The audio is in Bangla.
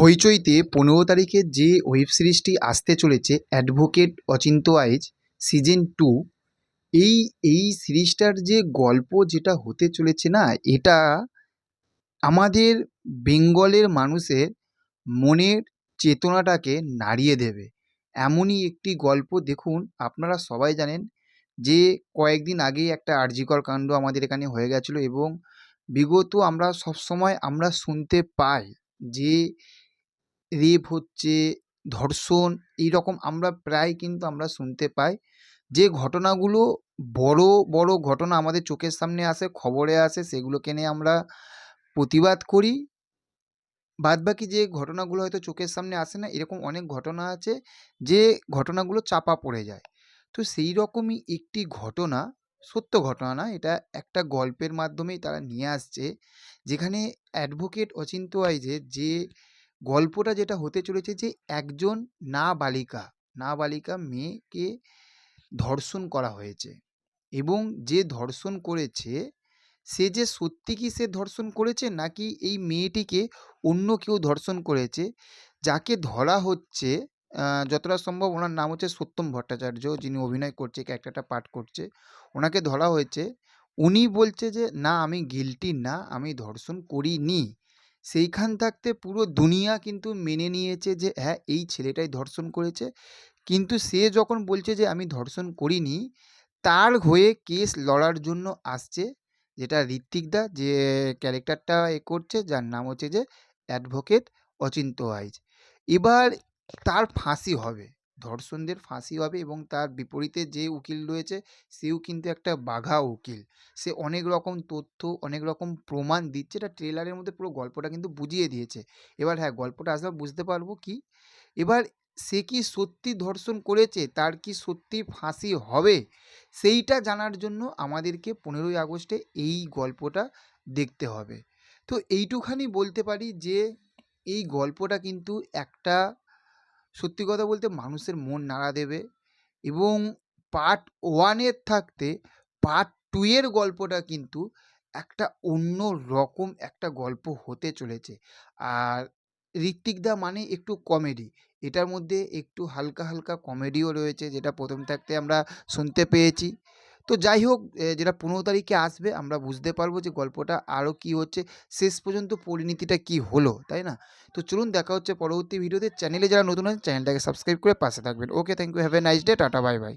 হইচইতে পনেরো তারিখে যে ওয়েব সিরিজটি আসতে চলেছে, advocate Achinta Aich, season two, এই এই সিরিজটার যে গল্প যেটা হতে চলেছে না, এটা আমাদের বেঙ্গলের মানুষের মনের চেতনাটাকে নাড়িয়ে দেবে। এমনই একটি গল্প দেখুন, আপনারা সবাই জানেন যে কয়েকদিন আগেই একটা আরজিকর কাণ্ড আমাদের এখানে হয়ে গেছিল এবং বিগত আমরা সবসময় আমরা শুনতে পাই যে রেপ হচ্ছে, ধর্ষণ এই রকম আমরা প্রায় কিন্তু আমরা শুনতে পাই। যে ঘটনাগুলো বড় বড় ঘটনা আমাদের চোখের সামনে আসে, খবরে আসে, সেগুলোকে নিয়ে আমরা প্রতিবাদ করি। বাদবাকি যে ঘটনাগুলো হয়তো চোখের সামনে আসে না, এরকম অনেক ঘটনা আছে যে ঘটনাগুলো চাপা পড়ে যায়। তো সেই রকমই একটি ঘটনা, সত্য ঘটনা না, এটা একটা গল্পের মাধ্যমেই তারা নিয়ে আসছে। যেখানে অ্যাডভোকেট অচিন্ত আইজের যে গল্পটা যেটা হতে চলেছে যে, একজন নাবালিকা নাবালিকা মেয়েকে ধর্ষণ করা হয়েছে এবং যে ধর্ষণ করেছে, সে যে সত্যি কি সে ধর্ষণ করেছে নাকি এই মেয়েটিকে অন্য কেউ ধর্ষণ করেছে, যাকে ধরা হচ্ছে যতটা সম্ভব ওনার নাম হচ্ছে সত্যম ভট্টাচার্য, যিনি অভিনয় করছে, ক্যারেক্টারটা পাঠ করছে, ওনাকে ধরা হয়েছে। উনি বলছে যে, না, আমি গিলটি না, আমি ধর্ষণ করিনি। সেইখান থাকতে পুরো দুনিয়া কিন্তু মেনে নিয়েছে যে হ্যাঁ এই ছেলেটাই ধর্ষণ করেছে। কিন্তু সে যখন বলছে যে, আমি ধর্ষণ করিনি, তার হয়ে কেস লড়ার জন্য আসছে, যেটা ঋত্বিক দা, যে ক্যারেক্টারটা এ করছে, যার নাম হচ্ছে যে অ্যাডভোকেট অচিন্ত আইচ এবার তার ফাঁসি হবে। ধর্ষণদের ফাঁসি হবে এবং তার বিপরীতে যে উকিল রয়েছে, সেও কিন্তু একটা বাঘা উকিল। সে অনেক রকম তথ্য, অনেক রকম প্রমাণ দিচ্ছে। এটা ট্রেলারের মধ্যে পুরো গল্পটা কিন্তু বুঝিয়ে দিয়েছে। এবার হ্যাঁ গল্পটা আসলে বুঝতে পারব কি? এবার সে কি সত্যি ধর্ষণ করেছে? তার কি সত্যি ফাঁসি হবে? সেইটা জানার জন্য আমাদেরকে পনেরোই আগস্টে এই গল্পটা দেখতে হবে। তো এইটুখানি বলতে পারি যে, এই গল্পটা কিন্তু একটা সত্যি কথা বলতে মানুষের মন নাড়া দেবে এবং পার্ট ওয়ানের থাকতে পার্ট টু এর গল্পটা কিন্তু একটা অন্য রকম একটা গল্প হতে চলেছে। আর ঋত্বিক দা মানে একটু কমেডি এটার মধ্যে একটু হালকা হালকা কমেডিও রয়েছে যেটা প্রথম থাকতে আমরা শুনতে পেয়েছি। তো যাই হোক যেটা পনেরো তারিখে আসবে, আমরা বুঝতে পারব যে গল্পটা আরও কি হচ্ছে, শেষ পর্যন্ত পরিণতিটা কি হলো, তাই না? তো চলুন দেখা হচ্ছে পরবর্তী ভিডিওতে। চ্যানেলে যারা নতুন আছে চ্যানেলটাকে সাবস্ক্রাইব করে পাশে থাকবেন। Okay, thank you, have a nice day, tata, bye bye.